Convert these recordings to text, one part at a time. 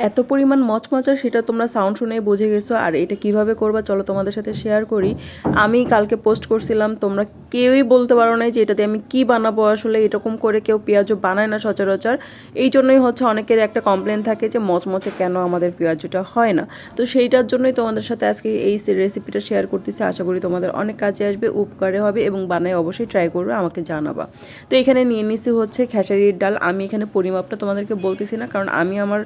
এত পরিমাণ মচমচা সেটা তোমরা সাউন্ড শুনেই বুঝে গেছো, আর এটা কীভাবে করবা চলো তোমাদের সাথে শেয়ার করি। আমি কালকে পোস্ট করছিলাম, তোমরা কেউই বলতে পারো না যে এটাতে আমি কি বানাবো আসলে, এরকম করে কেউ পেঁয়াজও বানায় না সচরাচর। এই জন্যই হচ্ছে অনেকের একটা কমপ্লেন থাকে যে মচমচে কেন আমাদের পেঁয়াজটা হয় না। তো সেইটার জন্যই তোমাদের সাথে আজকে এই রেসিপিটা শেয়ার করতেছি, আশা করি তোমাদের অনেক কাজে আসবে, উপকারে হবে এবং বানায় অবশ্যই ট্রাই করবে, আমাকে জানাবা। তো এখানে নিয়ে নিছি হচ্ছে খেসারির ডাল। আমি এখানে পরিমাপটা তোমাদেরকে বলতেছি না, কারণ আমি আমার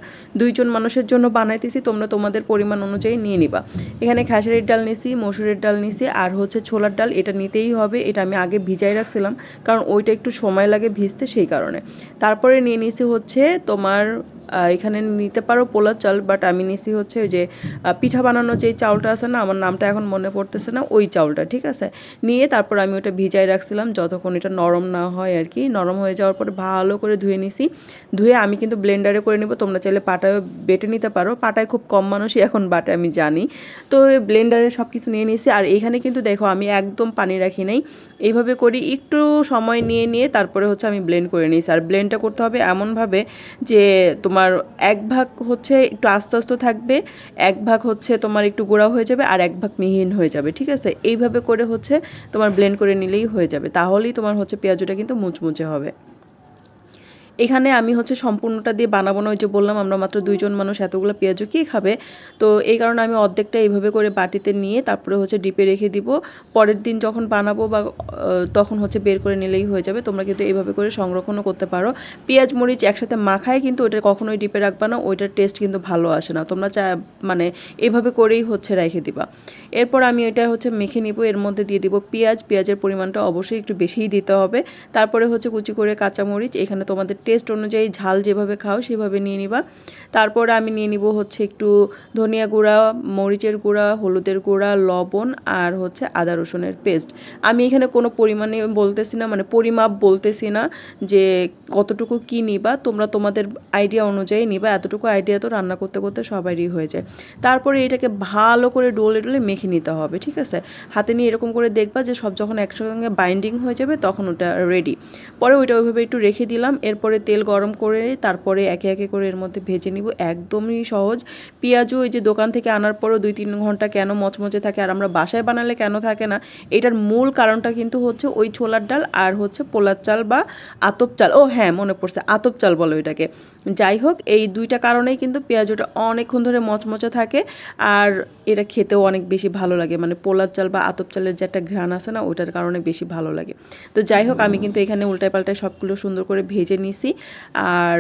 দুইজন মানুষের জন্য বানাইতেছি, তোমরা তোমাদের পরিমাণ অনুযায়ী নিয়ে নিবা। এখানে খেসারির ডাল নিছি, মসুরের ডাল নিছি, আর হচ্ছে ছোলার ডাল, এটা নিতেই হবে, এটা আমি আগে ভিজাই রাখছিলাম, কারণ ওইটা একটু সময় লাগে ভিজতে সেই কারণে। তারপরে নিয়ে নিছি হচ্ছে তোমার এখানে নিতে পারো পোলার চাল বাট আমি নিছি হচ্ছে ওই যে পিঠা বানানোর যেই চাউলটা আছে না, আমার নামটা এখন মনে পড়তেছে না, ওই চাউলটা, ঠিক আছে? নিয়ে তারপর আমি ওটা ভিজাই রাখছিলাম, যতক্ষণ এটা নরম না হয় আর কি। নরম হয়ে যাওয়ার পরে ভালো করে ধুয়ে নিছি। ধুয়ে আমি কিন্তু ব্লেন্ডারে করে নিব, তোমরা চাইলে পাটায়ও বেটে নিতে পারো। পাটায় খুব কম মানুষই এখন বাটে, আমি জানি। তো ব্লেন্ডারে সব কিছু নিয়ে নিয়েছি আর এখানে কিন্তু দেখো, আমি একদম পানি রাখি নাই। এইভাবে করি, একটু সময় নিয়ে নিয়ে তারপরে হচ্ছে আমি ব্লেন্ড করে নিয়েছি আর ব্লেন্ডটা করতে হবে এমনভাবে যে তোমার এক ভাগ হচ্ছে একটু আস্তে আস্তে থাকবে, এক ভাগ হচ্ছে তোমার একটু গোড়া হয়ে যাবে আর এক ভাগ মিহিন হয়ে যাবে, ঠিক আছে? এইভাবে করে হচ্ছে তোমার ব্লেন্ড করে নিলেই হয়ে যাবে। তাহলেই তোমার হচ্ছে পেঁয়াজটা কিন্তু মুচমুচে হবে। এখানে আমি হচ্ছে সম্পূর্ণটা দিয়ে বানাবো না, ওই যে বললাম আমরা মাত্র দুইজন মানুষ এতগুলো পেঁয়াজও কে খাবে? তো এই কারণে আমি অর্ধেকটা এইভাবে করে বাটিতে নিয়ে তারপরে হচ্ছে ডিপে রেখে দিব। পরের দিন যখন বানাবো বা তখন হচ্ছে বের করে নিলেই হয়ে যাবে। তোমরা কিন্তু এইভাবে করে সংরক্ষণও করতে পারো। পেঁয়াজ, মরিচ একসাথে মাখায় কিন্তু ওইটা কখনোই ডিপে রাখবা না, ওইটার টেস্ট কিন্তু ভালো আসে না। তোমরা চা মানে এভাবে করেই হচ্ছে রেখে দিবা। এরপর আমি এটা হচ্ছে মেখে নিব, এর মধ্যে দিয়ে দিব পেঁয়াজ। পেঁয়াজের পরিমাণটা অবশ্যই একটু বেশিই দিতে হবে। তারপরে হচ্ছে কুচি করে কাঁচামরিচ, এখানে তোমাদের টেস্ট অনুযায়ী ঝাল যেভাবে খাও, সেভাবে নিয়ে নিবা। তারপরে আমি নিয়ে নিব হচ্ছে একটু ধনিয়া গুঁড়া, মরিচের গুঁড়া, হলুদের গুঁড়া, লবণ আর হচ্ছে আদা রসুনের পেস্ট আমি এখানে কোনো পরিমাণে বলতেছি না মানে পরিমাপ বলতেছি না যে কতটুকু কি নিবা, তোমরা তোমাদের আইডিয়া অনুযায়ী নিবা, এতটুকু আইডিয়া তো রান্না করতে করতে সবারই হয়ে যায়। তারপরে এটাকে ভালো করে ডোলে ডোলে মেখে নিতে হবে, ঠিক আছে? হাতে নিয়ে এরকম করে দেখবা যে সব যখন একসঙ্গে বাইন্ডিং হয়ে যাবে, তখন ওটা রেডি পরে ওইটা ওইভাবে একটু রেখে দিলাম, এরপরে তেল গরম করে তারপরে একে একে করে এর মধ্যে ভেজে নিব। একদমই সহজ। পেঁয়াজও ওই যে দোকান থেকে আনার পরও দুই তিন ঘণ্টা কেন মচমচে থাকে আর আমরা বাসায় বানালে কেন থাকে না, এটার মূল কারণটা কিন্তু হচ্ছে ওই ছোলার ডাল আর হচ্ছে পোলার চাল বা আতপ চাল। ও হ্যাঁ মনে পড়ছে, আতপ চাল বলো এটাকে যাই হোক, এই দুইটা কারণেই কিন্তু পেঁয়াজটা অনেকক্ষণ ধরে মচমচে থাকে আর এটা খেতেও অনেক বেশি ভালো লাগে। মানে পোলার চাল বা আতপ চালের যে একটা ঘ্রাণ আছে না ওটার কারণে বেশি ভালো লাগে। তো যাই হোক, আমি কিন্তু এখানে উল্টায় পাল্টায় সবগুলো সুন্দর করে ভেজে নিছি আর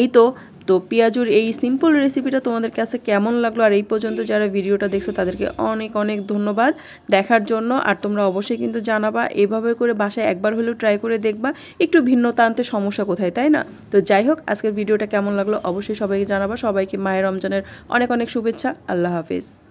এই তো তো পেঁয়াজুর এই সিম্পল রেসিপিটা তোমাদের কাছে কেমন লাগল? আর এই পর্যন্ত যারা ভিডিওটা দেখছ, তাদেরকে অনেক অনেক ধন্যবাদ দেখার জন্য। আর তোমরা অবশ্যই কিন্তু জানাবা, এভাবে করে বাসায় একবার হলেও ট্রাই করে দেখবা। একটু ভিন্নতা আনতে সমস্যা কোথায়, তাই না? তো যাই হোক, আজকের ভিডিওটা কেমন লাগল অবশ্যই সবাইকে জানাবা। সবাইকে মায়ের রমজানের অনেক অনেক শুভেচ্ছা। আল্লাহ হাফিজ।